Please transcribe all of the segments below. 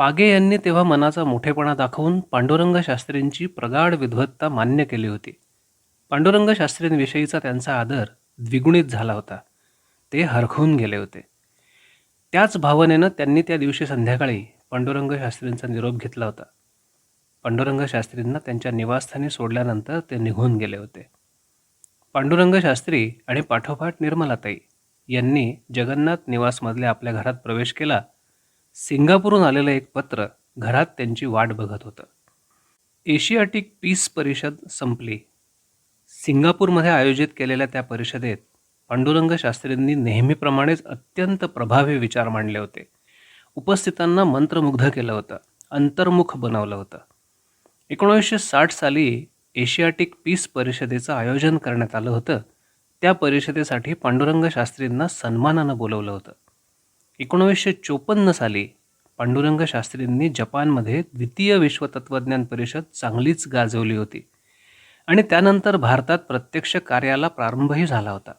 पागे यांनी तेव्हा मनाचा मोठेपणा दाखवून पांडुरंग शास्त्रींची प्रगाढ विद्वत्ता मान्य केली होती. पांडुरंग शास्त्रींविषयीचा त्यांचा आदर द्विगुणित झाला होता. ते हरखून गेले होते. त्याच भावनेनं त्यांनी त्या दिवशी संध्याकाळी पांडुरंग शास्त्रींचा निरोप घेतला होता. पांडुरंग शास्त्रींना त्यांच्या निवासस्थानी सोडल्यानंतर ते निघून गेले होते. पांडुरंग शास्त्री आणि पाठोपाठ निर्मलाताई यांनी जगन्नाथ निवासमधल्या आपल्या घरात प्रवेश केला सिंगापूरहून आलेलं एक पत्र घरात त्यांची वाट बघत होतं. एशियाटिक पीस परिषद संपली. सिंगापूरमध्ये आयोजित केलेल्या त्या परिषदेत पांडुरंग शास्त्रींनी नेहमीप्रमाणेच अत्यंत प्रभावी विचार मांडले होते. उपस्थितांना मंत्रमुग्ध केलं होतं अंतर्मुख बनवलं होतं. एकोणीसशे साठ साली एशियाटिक पीस परिषदेचं आयोजन करण्यात आलं होतं. त्या परिषदेसाठी पांडुरंग शास्त्रींना सन्मानानं बोलवलं होतं. एकोणीसशे चोपन्न साली पांडुरंग शास्त्रींनी जपानमध्ये द्वितीय विश्व तत्त्वज्ञान परिषद चांगलीच गाजवली होती. आणि त्यानंतर भारतात प्रत्यक्ष कार्याला प्रारंभही झाला होता.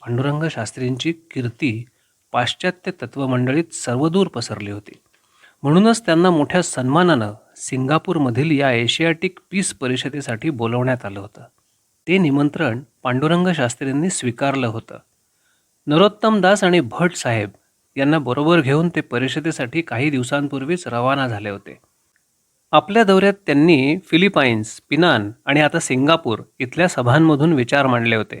पांडुरंग शास्त्रींची कीर्ती पाश्चात्य तत्वमंडळीत सर्वदूर पसरली होती. म्हणूनच त्यांना मोठ्या सन्मानानं सिंगापूरमधील या एशियाटिक पीस परिषदेसाठी बोलवण्यात आलं होतं. ते निमंत्रण पांडुरंग शास्त्रींनी स्वीकारलं होतं. नरोत्तम दास आणि भट साहेब यांना बरोबर घेऊन ते परिषदेसाठी काही दिवसांपूर्वीच रवाना झाले होते. आपल्या दौऱ्यात त्यांनी फिलिपाईन्स पिनान आणि आता सिंगापूर इथल्या सभांमधून विचार मांडले होते.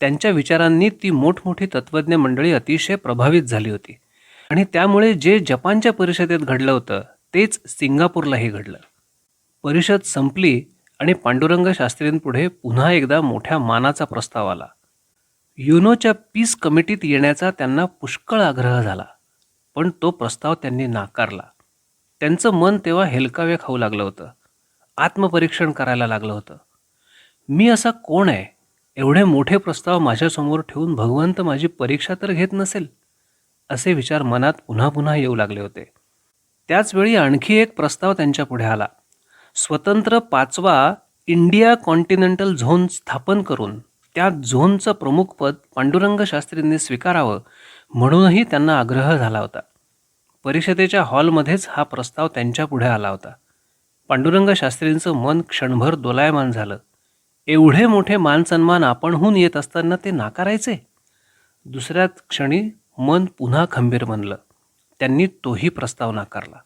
त्यांच्या विचारांनी ती मोठमोठी तत्त्वज्ञ मंडळी अतिशय प्रभावित झाली होती. आणि त्यामुळे जे जपानच्या परिषदेत घडलं होतं तेच सिंगापूरलाही घडलं. परिषद संपली आणि पांडुरंग शास्त्रींपुढे पुन्हा एकदा मोठ्या मानाचा प्रस्ताव आला. युनोच्या पीस कमिटीत येण्याचा त्यांना पुष्कळ आग्रह झाला पण तो प्रस्ताव त्यांनी नाकारला. त्यांचं मन तेव्हा हेलकावे खाऊ लागलं होतं. आत्मपरीक्षण करायला लागलं होतं. मी असा कोण आहे? एवढे मोठे प्रस्ताव माझ्यासमोर ठेवून भगवंत माझी परीक्षा तर घेत नसेल असे विचार मनात पुन्हा पुन्हा येऊ लागले होते. त्याचवेळी आणखी एक प्रस्ताव त्यांच्या पुढे आला. स्वतंत्र पाचवा इंडिया कॉन्टिनेंटल झोन स्थापन करून त्या झोनचं प्रमुखपद पांडुरंग शास्त्रींनी स्वीकारावं म्हणूनही त्यांना आग्रह झाला होता. परिषदेच्या हॉलमध्येच हा प्रस्ताव त्यांच्या पुढे आला होता. पांडुरंग शास्त्रींचं मन क्षणभर दोलायमान झालं. एवढे मोठे मानसन्मान आपणहून येत असताना ते नाकारायचे? दुसऱ्याच क्षणी मन पुन्हा खंबीर बनलं. त्यांनी तोही प्रस्ताव नाकारला.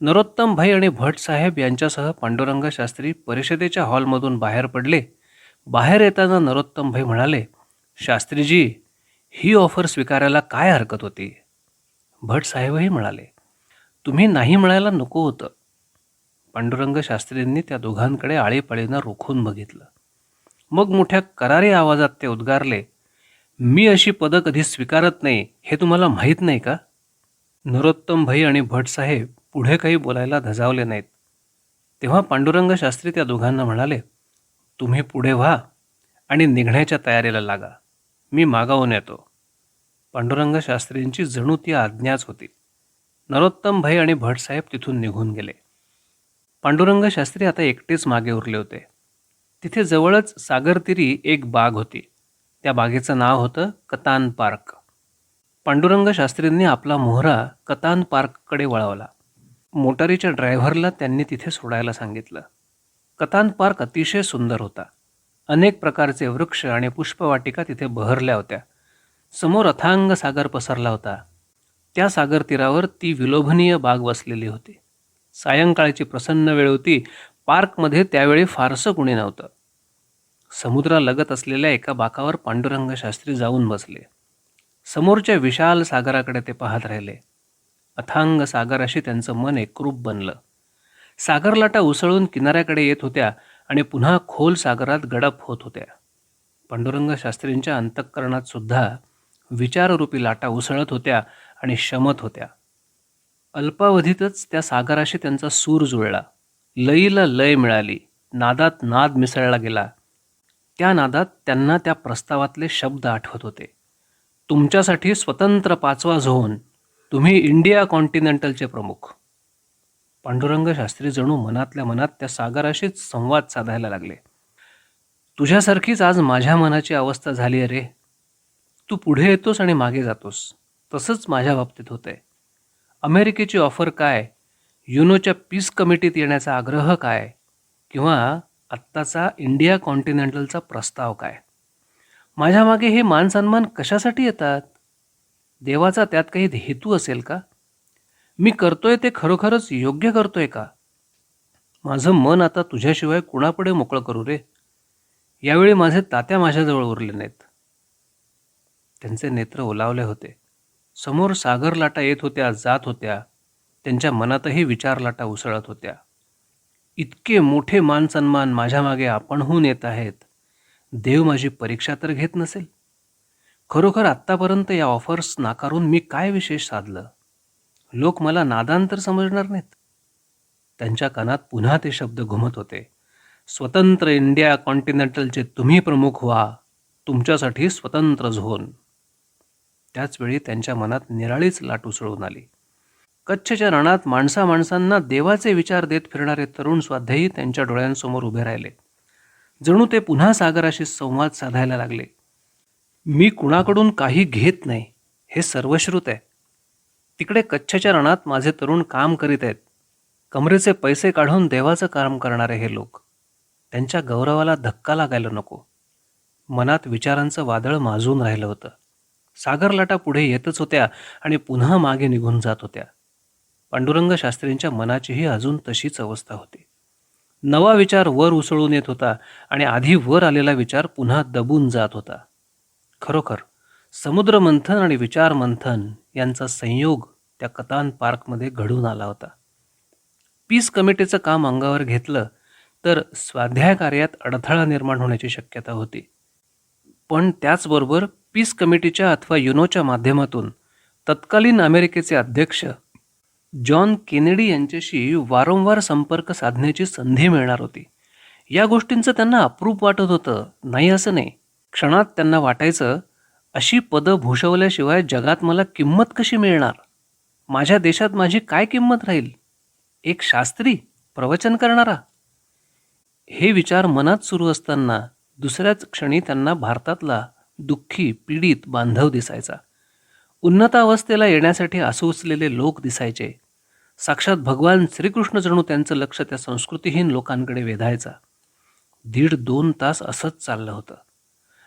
नरोत्तम भाई आणि भट साहेब यांच्यासह पांडुरंग शास्त्री परिषदेच्या हॉलमधून बाहेर पडले. बाहेर येताना नरोत्तम भाई म्हणाले शास्त्रीजी ही ऑफर स्वीकारायला काय हरकत होती? भट साहेबही म्हणाले तुम्ही नाही म्हणायला नको होतं. पांडुरंग शास्त्रींनी त्या दोघांकडे आळीपाळीनं रोखून बघितलं. मग मोठ्या करारी आवाजात ते उद्गारले मी अशी पदं कधी स्वीकारत नाही हे तुम्हाला माहीत नाही का? नरोत्तम भाई आणि भट साहेब पुढे काही बोलायला धजावले नाहीत. तेव्हा पांडुरंग शास्त्री त्या दोघांना म्हणाले तुम्ही पुढे व्हा आणि निघण्याच्या तयारीला लागा. मी मागावून येतो. पांडुरंग शास्त्रींची जणू ती आज्ञाच होती. नरोत्तम भाई आणि भटसाहेब तिथून निघून गेले. पांडुरंग शास्त्री आता एकटेच मागे उरले होते. तिथे जवळच सागरतीरी एक बाग होती. त्या बागेचं नाव होतं कतान पार्क. पांडुरंग शास्त्रींनी आपला मोहरा कतान पार्ककडे वळवला. मोटारीच्या ड्रायव्हरला त्यांनी तिथे सोडायला सांगितलं. कतान पार्क अतिशय सुंदर होता. अनेक प्रकारचे वृक्ष आणि पुष्पवाटिका तिथे बहरल्या होत्या. समोर अथांग सागर पसरला होता. त्या सागर तीरावर ती विलोभनीय बाग वसलेली होती. सायंकाळची प्रसन्न वेळ होती. पार्कमध्ये त्यावेळी फारसं कुणी नव्हतं. समुद्रालगत असलेल्या एका बाकावर पांडुरंग शास्त्री जाऊन बसले. समोरच्या विशाल सागराकडे ते पाहत राहिले. अथांग सागराशी त्यांचं मन एकरूप बनलं. सागरलाटा उसळून किनाऱ्याकडे येत होत्या आणि पुन्हा खोल सागरात गडप होत होत्या. पांडुरंग शास्त्रींच्या अंतःकरणात सुद्धा विचाररूपी लाटा उसळत होत्या आणि शमत होत्या. अल्पावधीतच त्या सागराशी त्यांचा सूर जुळला. लईला लय मिळाली. नादात नाद मिसळला गेला. त्या नादात त्यांना त्या प्रस्तावातले शब्द आठवत होते. तुमच्यासाठी स्वतंत्र पाचवा झोन. तुम्ही इंडिया कॉन्टिनेंटलचे प्रमुख. पांडुरंग शास्त्री जणू मनातल्या मनात त्या सागराशीच संवाद साधायला लागले. तुझ्यासारखीच आज माझ्या मनाची अवस्था झाली अरे रे. तू पुढे येतोस आणि मागे जातोस. तसंच माझ्या बाबतीत होतंय. अमेरिकेची ऑफर काय? युनोच्या पीस कमिटीत येण्याचा आग्रह काय? किंवा आत्ताचा इंडिया कॉन्टिनेंटलचा प्रस्ताव काय? माझ्यामागे हे हे मानसन्मान कशासाठी येतात? देवाचा त्यात काही हेतू असेल का? मी करतोय ते खरोखरच योग्य करतोय का? माझं मन आता तुझ्याशिवाय कुणापुढे मोकळं करू रे? यावेळी माझे तात्या माझ्याजवळ उरले नाहीत. त्यांचे नेत्र ओलावले होते. समोर सागर लाटा येत होत्या जात होत्या. त्यांच्या मनातही विचार लाटा उसळत होत्या. इतके मोठे मान सन्मान माझ्या मागे आपणहून येत आहेत. देव माझी परीक्षा तर घेत नसेल. खरोखर आत्तापर्यंत या ऑफर्स नाकारून मी काय विशेष साधलं? लोक मला नादान तर समजणार नाहीत. त्यांच्या कानात पुन्हा ते शब्द घुमत होते. स्वतंत्र इंडिया कॉन्टिनेंटलचे तुम्ही प्रमुख व्हा. तुमच्यासाठी स्वतंत्र झोन. त्याचवेळी त्यांच्या मनात निराळीच लाट उसळून आली. कच्छच्या रणात माणसा माणसांना देवाचे विचार देत फिरणारे तरुण स्वाध्यायी त्यांच्या डोळ्यांसमोर उभे राहिले. जणू ते पुन्हा सागराशी संवाद साधायला लागले. मी कुणाकडून काही घेत नाही हे सर्वश्रुत आहे. तिकडे कच्छच्या रणात माझे तरुण काम करीत आहेत. कमरेचे पैसे काढून देवाचं काम करणारे हे लोक. त्यांच्या गौरवाला धक्का लागायला नको. मनात विचारांचं वादळ माजून राहिलं होतं. सागरलाटा पुढे येतच होत्या आणि पुन्हा मागे निघून जात होत्या. पांडुरंग शास्त्रींच्या मनाचीही अजून तशीच अवस्था होती. नवा विचार वर उसळून येत होता आणि आधी वर आलेला विचार पुन्हा दबून जात होता. खरोखर समुद्र मंथन आणि विचार मंथन यांचा संयोग त्या कतान पार्कमध्ये घडून आला होता. पीस कमिटीचं काम अंगावर घेतलं तर स्वाध्याय कार्यात अडथळा निर्माण होण्याची शक्यता होती. पण त्याचबरोबर पीस कमिटीच्या अथवा युनोच्या माध्यमातून तत्कालीन अमेरिकेचे अध्यक्ष जॉन केनेडी यांच्याशी वारंवार संपर्क साधण्याची संधी मिळणार होती. या गोष्टींचं त्यांना अप्रूप वाटत होतं. नाही असं नाही. क्षणात त्यांना वाटायचं अशी पदं भूषवल्याशिवाय जगात मला किंमत कशी मिळणार? माझ्या देशात माझी काय किंमत राहील? एक शास्त्री प्रवचन करणारा? हे विचार मनात सुरू असताना दुसऱ्याच क्षणी त्यांना भारतातला दुःखी पीडित बांधव दिसायचा. उन्नतावस्थेला येण्यासाठी आसुसलेले लोक दिसायचे. साक्षात भगवान श्रीकृष्ण जणू त्यांचं लक्ष त्या संस्कृतीहीन लोकांकडे वेधायचा. दीड दोन तास असंच चाललं होतं.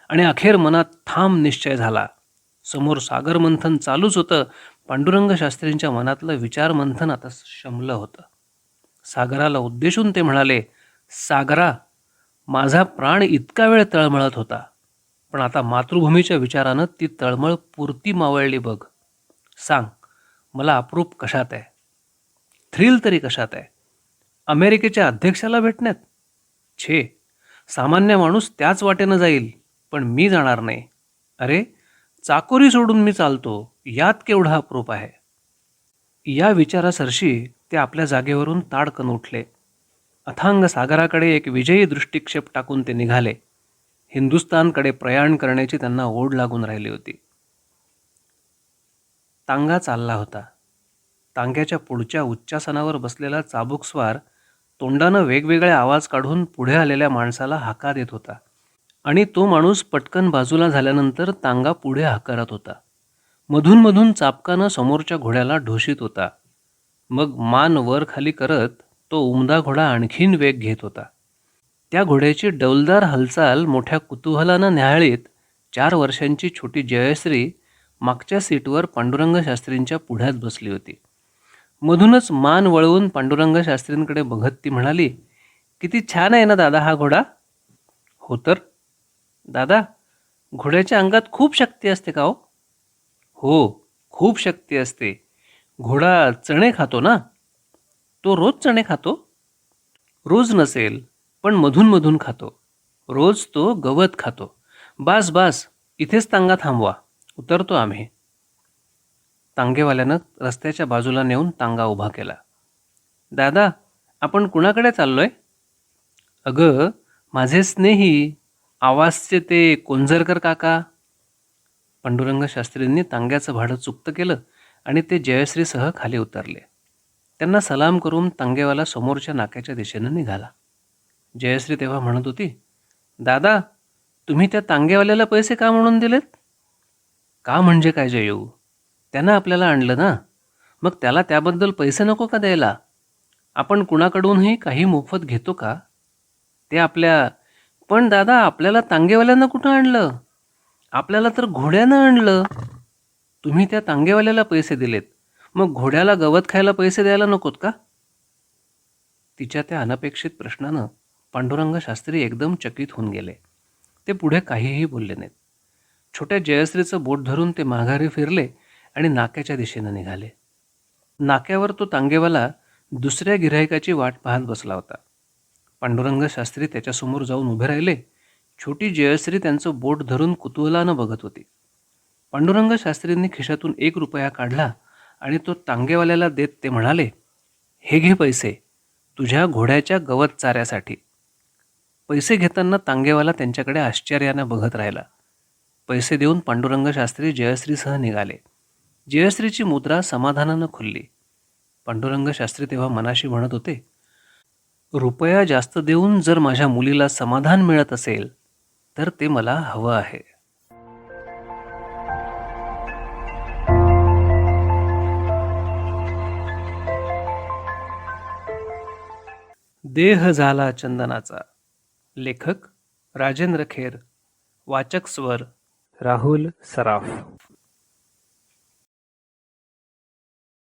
आणि अखेर मनात ठाम निश्चय झाला. समोर सागर मंथन चालूच होतं. पांडुरंग शास्त्रींच्या मनातलं विचार मंथन आता शमलं होतं. सागराला उद्देशून ते म्हणाले सागरा माझा प्राण इतका वेळ तळमळत होता. पण आता मातृभूमीच्या विचारानं ती तळमळ पुरती मावळली बघ. सांग मला अप्रूप कशात आहे? थ्रिल तरी कशात आहे? अमेरिकेच्या अध्यक्षाला भेटण्यात? छे सामान्य माणूस त्याच वाटेनं जाईल. पण मी जाणार नाही. अरे चाकोरी सोडून मी चालतो यात केवढा अप्रूप आहे? या विचारासरशी ते आपल्या जागेवरून ताडकन उठले. अथांग सागराकडे एक विजयी दृष्टिक्षेप टाकून ते निघाले. हिंदुस्थानकडे प्रयाण करण्याची त्यांना ओढ लागून राहिली होती. तांगा चालला होता. तांग्याच्या पुढच्या उच्चासनावर बसलेला चाबुकस्वार तोंडानं वेगवेगळे आवाज काढून पुढे आलेल्या माणसाला हाका देत होता. आणि तो माणूस पटकन बाजूला झाल्यानंतर तांगा पुढे हाकारत होता. मधून मधून चापकानं समोरच्या घोड्याला ढोशीत होता. मग मान वर खाली करत तो उमदा घोडा आणखीन वेग घेत होता. त्या घोड्याची डौलदार हालचाल मोठ्या कुतूहलानं न्याहाळीत चार वर्षांची छोटी जयश्री मागच्या सीटवर पांडुरंग शास्त्रींच्या पुढ्यात बसली होती. मधूनच मान वळवून पांडुरंग शास्त्रींकडे बघत ती म्हणाली किती छान आहे ना दादा हा घोडा. हो तर. दादा घोड्याच्या अंगात खूप शक्ती असते का हो? हो खूप शक्ती असते. घोडा चणे खातो ना? तो रोज चणे खातो? रोज नसेल पण मधून मधून खातो. रोज तो गवत खातो. बास बास इथेच तांगा थांबवा. उतरतो आम्ही. तांगेवाल्यानं रस्त्याच्या बाजूला नेऊन तांगा उभा केला. दादा आपण कुणाकडे चाललोय? अगं माझे स्नेही आवाजचे ते कोंझरकर काका पांडुरंग शास्त्रींनी तांग्याचं भाडं चुकतं केलं आणि ते जयश्रीसह खाली उतरले. त्यांना सलाम करून तांगेवाला समोरच्या नाक्याच्या दिशेनं निघाला. जयश्री तेव्हा म्हणत होती दादा तुम्ही त्या तांगेवाल्याला पैसे का म्हणून दिलेत? का म्हणजे काय जयू? त्यानं आपल्याला आणलं ना? मग त्याला त्याबद्दल पैसे नको का द्यायला? आपण कुणाकडूनही काही मोफत घेतो का? ते आपल्या पण दादा आपल्याला तांगेवाल्यानं कुठं आणलं? आपल्याला तर घोड्यानं आणलं. तुम्ही त्या तांगेवाल्याला पैसे दिलेत. मग घोड्याला गवत खायला पैसे द्यायला नकोत का? तिच्या त्या अनपेक्षित प्रश्नानं पांडुरंग शास्त्री एकदम चकित होऊन गेले. ते पुढे काहीही बोलले नाहीत. छोट्या जयश्रीचं बोट धरून ते माघारी फिरले आणि नाक्याच्या दिशेनं निघाले. नाक्यावर तो तांगेवाला दुसऱ्या गिऱ्हाईकाची वाट पाहत बसला होता. पांडुरंग शास्त्री त्याच्यासमोर जाऊन उभे राहिले. छोटी जयश्री त्यांचं बोट धरून कुतूहलानं बघत होती. पांडुरंग शास्त्रींनी खिशातून एक रुपया काढला आणि तो तांगेवाल्याला देत ते म्हणाले हे घे पैसे तुझ्या घोड्याच्या गवत चाऱ्यासाठी. पैसे घेताना तांगेवाला त्यांच्याकडे आश्चर्यानं बघत राहिला. पैसे देऊन पांडुरंग शास्त्री जयश्रीसह निघाले. जयश्रीची मुद्रा समाधानानं खुलली. पांडुरंग शास्त्री तेव्हा मनाशी म्हणत होते रुपया जास्त देऊन जर माझ्या मुलीला समाधान मिळत असेल तर ते मला हवं आहे. देह झाला चंदनाचा. लेखक राजेंद्र खेर. वाचक स्वर राहुल सराफ.